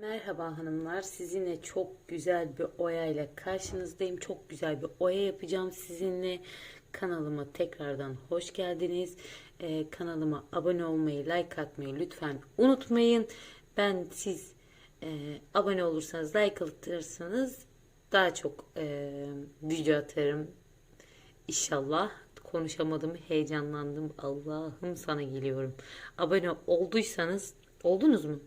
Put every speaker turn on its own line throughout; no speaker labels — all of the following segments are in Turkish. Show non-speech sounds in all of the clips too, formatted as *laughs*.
Merhaba hanımlar. Sizinle çok güzel bir oya ile karşınızdayım. Çok güzel bir oya yapacağım sizinle. Kanalıma tekrardan hoş geldiniz. Ee, kanalıma abone olmayı, like atmayı lütfen unutmayın. Ben siz e, abone olursanız, like atarsanız daha çok e, video atarım. İnşallah konuşamadım, heyecanlandım. Allah'ım sana geliyorum. Abone olduysanız, oldunuz mu?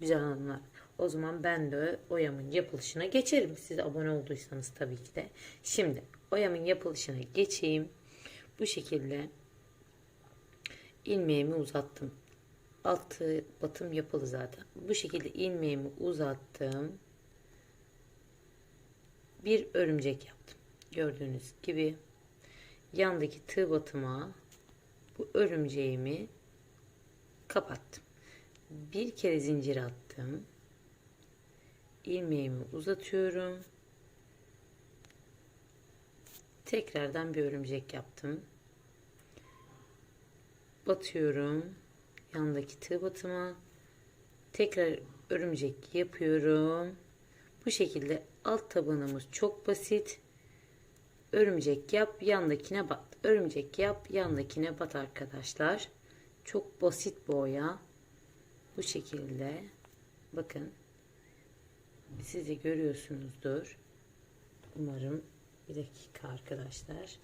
Güzel hanımlar. O zaman ben de oyamın yapılışına geçerim. Siz abone olduysanız tabii ki de. Şimdi oyamın yapılışına geçeyim. Bu şekilde ilmeğimi uzattım. Altı batım yapılı zaten. Bu şekilde ilmeğimi uzattım. Bir örümcek yaptım. Gördüğünüz gibi yandaki tığ batıma bu örümceğimi kapattım. Bir kere zincir attım. İlmeğimi uzatıyorum. Tekrardan bir örümcek yaptım. Batıyorum. Yandaki tığ batıma. Tekrar örümcek yapıyorum. Bu şekilde alt tabanımız çok basit. Örümcek yap, yandakine bat. Örümcek yap, yandakine bat arkadaşlar. Çok basit bu oya. Bu şekilde bakın siz de görüyorsunuzdur. Umarım bir dakika arkadaşlar.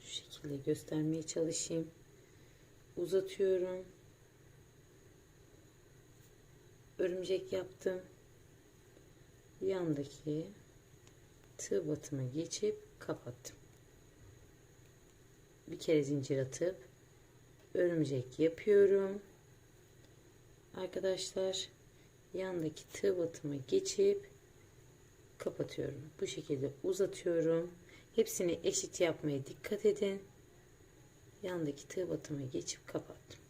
Şu şekilde göstermeye çalışayım. Uzatıyorum. Örümcek yaptım. Yandaki tığ batıma geçip kapattım. Bir kere zincir atıp örümcek yapıyorum arkadaşlar yandaki tığ batıma geçip kapatıyorum. Bu şekilde uzatıyorum. Hepsini eşit yapmaya dikkat edin. Yandaki tığ batıma geçip kapattım.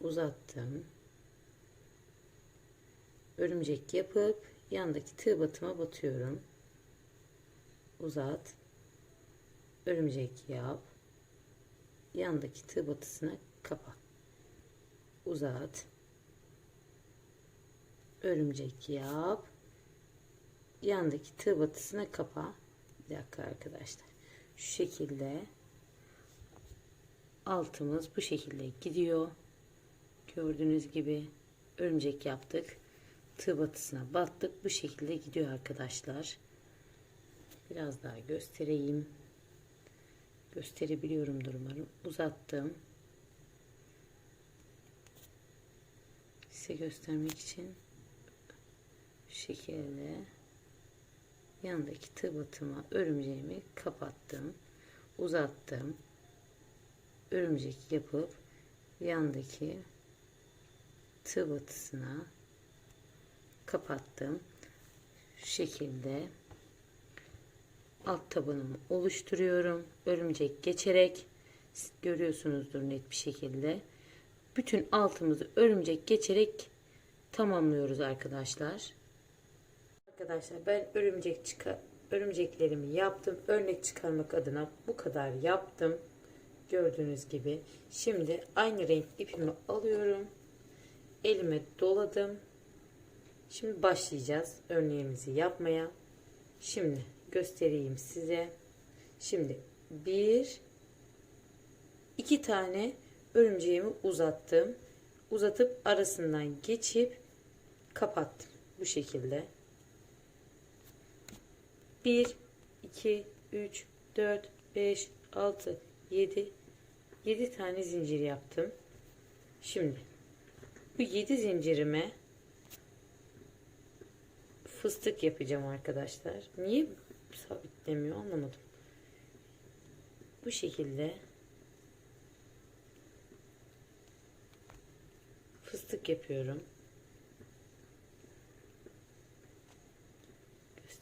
Uzattım. Örümcek yapıp yandaki tığ batıma batıyorum. Uzat. Örümcek yap. Yandaki tığ batısına kapat. Uzat örümcek yap. Yandaki tığ batısına kapa. Bir dakika arkadaşlar. Şu şekilde altımız bu şekilde gidiyor. Gördüğünüz gibi örümcek yaptık. Tığ batısına battık. Bu şekilde gidiyor arkadaşlar. Biraz daha göstereyim. Gösterebiliyorumdur umarım. Uzattım. Size göstermek için şekilde yandaki tığ batıma örümceğimi kapattım. Uzattım. Örümcek yapıp yandaki tığ batısına kapattım. Şu şekilde alt tabanımı oluşturuyorum. Örümcek geçerek görüyorsunuzdur net bir şekilde. Bütün altımızı örümcek geçerek tamamlıyoruz arkadaşlar. Arkadaşlar ben örümcek çıkar örümceklerimi yaptım. Örnek çıkarmak adına bu kadar yaptım. Gördüğünüz gibi. Şimdi aynı renk ipimi alıyorum. Elime doladım. Şimdi başlayacağız örneğimizi yapmaya. Şimdi göstereyim size. Şimdi bir iki tane örümceğimi uzattım. Uzatıp arasından geçip kapattım. Bu şekilde. 1, 2, 3, 4, 5, 6, 7, 7 tane zincir yaptım. Şimdi bu 7 zincirime fıstık yapacağım arkadaşlar. Niye sabitlemiyor anlamadım. Bu şekilde fıstık yapıyorum.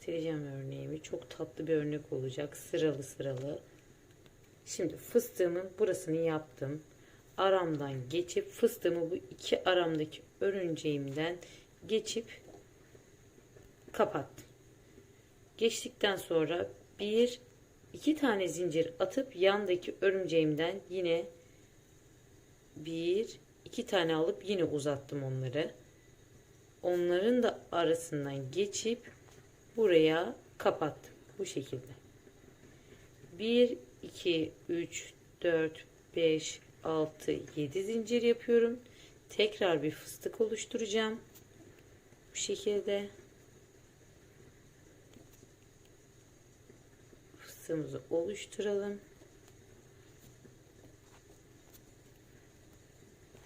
Göstereceğim örneğimi. Çok tatlı bir örnek olacak. Sıralı sıralı. Şimdi fıstığımın burasını yaptım. Aramdan geçip fıstığımı bu iki aramdaki örümceğimden geçip kapattım. Geçtikten sonra bir iki tane zincir atıp yandaki örümceğimden yine bir iki tane alıp yine uzattım onları. onların da arasından geçip buraya kapattım. Bu şekilde. 1, 2, 3, 4, 5, 6, 7 zincir yapıyorum. Tekrar bir fıstık oluşturacağım. Bu şekilde. Fıstığımızı oluşturalım.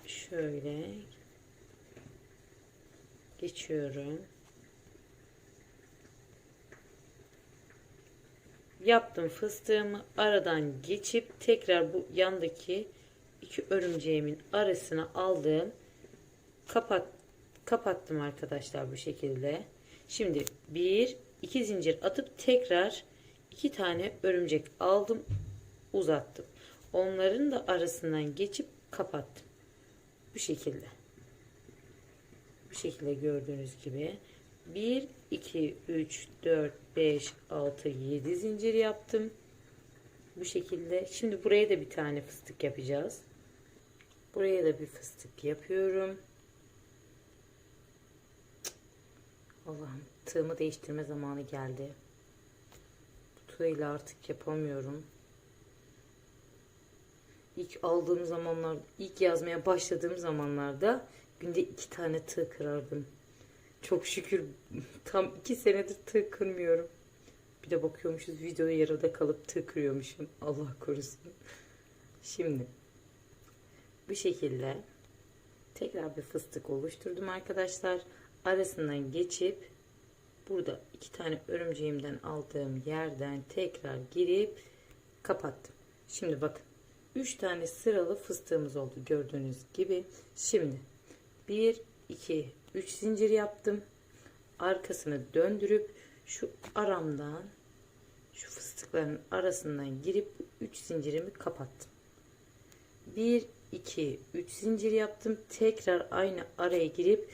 Şöyle geçiyorum. Yaptım fıstığımı aradan geçip tekrar bu yandaki iki örümceğimin arasına aldığım kapat kapattım arkadaşlar bu şekilde. Şimdi bir iki zincir atıp tekrar iki tane örümcek aldım uzattım. Onların da arasından geçip kapattım. Bu şekilde. Bu şekilde gördüğünüz gibi 1 2 3 4 5 6 7 zincir yaptım. Bu şekilde. Şimdi buraya da bir tane fıstık yapacağız. Buraya da bir fıstık yapıyorum. Allah'ım tığımı değiştirme zamanı geldi. Bu tığıyla artık yapamıyorum. İlk aldığım zamanlar, ilk yazmaya başladığım zamanlarda günde iki tane tığ kırardım. Çok şükür *laughs* tam iki senedir tığ kırmıyorum. Bir de bakıyormuşuz videoya yarıda kalıp tığ kırıyormuşum. Allah korusun. Şimdi bu şekilde tekrar bir fıstık oluşturdum arkadaşlar. Arasından geçip burada iki tane örümceğimden aldığım yerden tekrar girip kapattım. Şimdi bakın 3 tane sıralı fıstığımız oldu gördüğünüz gibi. Şimdi 1 2 3 zincir yaptım. Arkasını döndürüp şu aramdan şu fıstıkların arasından girip 3 zincirimi kapattım. 1 2 3 zincir yaptım. Tekrar aynı araya girip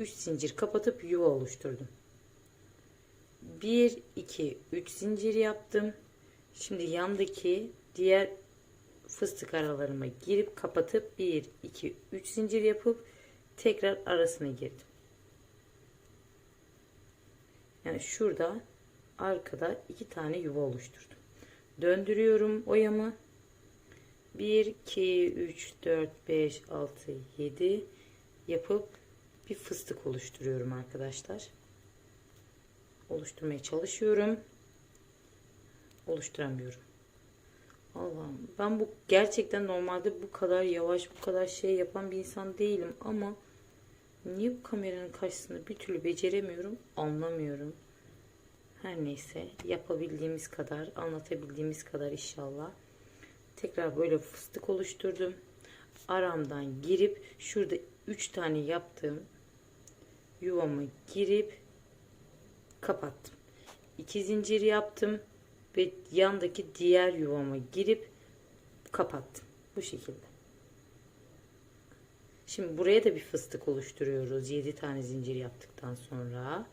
3 zincir kapatıp yuva oluşturdum. 1 2 3 zincir yaptım. Şimdi yandaki diğer fıstık aralarıma girip kapatıp 1 2 3 zincir yapıp tekrar arasına girdim. Yani şurada arkada iki tane yuva oluşturdum. Döndürüyorum oyamı. 1 2 3 4 5 6 7 yapıp bir fıstık oluşturuyorum arkadaşlar. Oluşturmaya çalışıyorum. Oluşturamıyorum. Allah'ım ben bu gerçekten normalde bu kadar yavaş bu kadar şey yapan bir insan değilim ama niye bu kameranın karşısında bir türlü beceremiyorum anlamıyorum. Her neyse yapabildiğimiz kadar anlatabildiğimiz kadar inşallah. Tekrar böyle fıstık oluşturdum. Aramdan girip şurada 3 tane yaptığım yuvamı girip kapattım. 2 zincir yaptım ve yandaki diğer yuvama girip kapattım. Bu şekilde. Şimdi buraya da bir fıstık oluşturuyoruz. 7 tane zincir yaptıktan sonra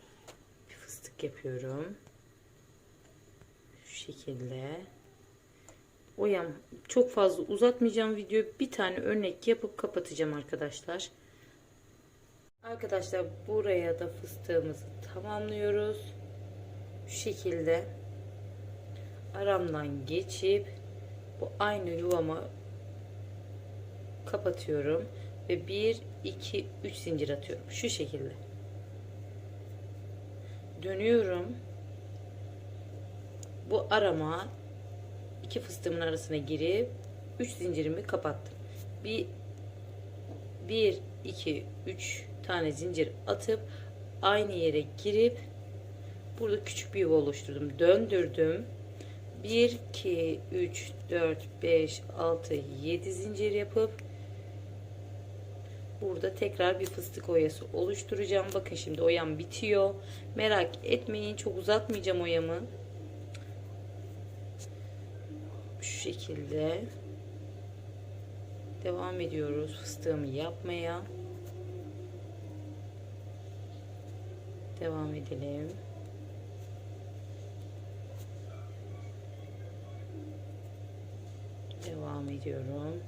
bir fıstık yapıyorum. Şu şekilde. Oyam çok fazla uzatmayacağım videoyu. Bir tane örnek yapıp kapatacağım arkadaşlar. Arkadaşlar buraya da fıstığımızı tamamlıyoruz. Şu şekilde aramdan geçip bu aynı yuvama kapatıyorum ve 1 2 3 zincir atıyorum. Şu şekilde. Dönüyorum. Bu arama iki fıstığımın arasına girip 3 zincirimi kapattım. Bir 1 2 3 tane zincir atıp aynı yere girip burada küçük bir yuva oluşturdum. Döndürdüm. 1 2 3 4 5 6 7 zincir yapıp burada tekrar bir fıstık oyası oluşturacağım. Bakın şimdi oyam bitiyor. Merak etmeyin çok uzatmayacağım oyamı. Şu şekilde devam ediyoruz fıstığımı yapmaya. Devam edelim. Devam ediyorum.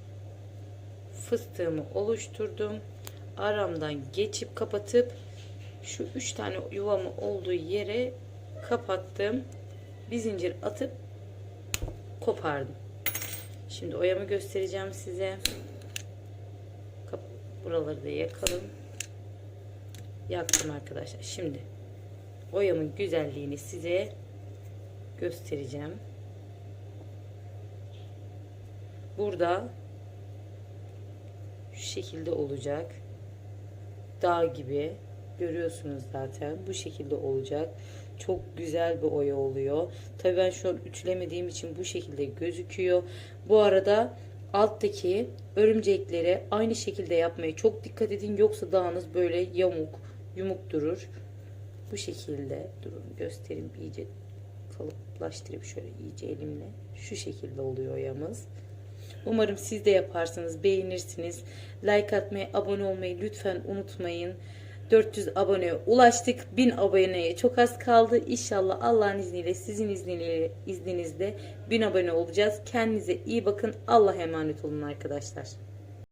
Fıstığımı oluşturdum. Aramdan geçip kapatıp şu üç tane yuvamı olduğu yere kapattım. Bir zincir atıp kopardım. Şimdi oyamı göstereceğim size. Buraları da yakalım. Yaktım arkadaşlar. Şimdi oyamın güzelliğini size göstereceğim. Burada şekilde olacak. Dağ gibi görüyorsunuz zaten. Bu şekilde olacak. Çok güzel bir oya oluyor. Tabii ben şu an ütülemediğim için bu şekilde gözüküyor. Bu arada alttaki örümceklere aynı şekilde yapmaya çok dikkat edin. Yoksa dağınız böyle yamuk, yumuk durur. Bu şekilde durun göstereyim iyice kalıplaştırıp şöyle iyice elimle. Şu şekilde oluyor oyamız. Umarım siz de yaparsınız, beğenirsiniz. Like atmayı, abone olmayı lütfen unutmayın. 400 aboneye ulaştık. 1000 aboneye çok az kaldı. İnşallah Allah'ın izniyle, sizin izniyle, izninizle 1000 abone olacağız. Kendinize iyi bakın. Allah'a emanet olun arkadaşlar.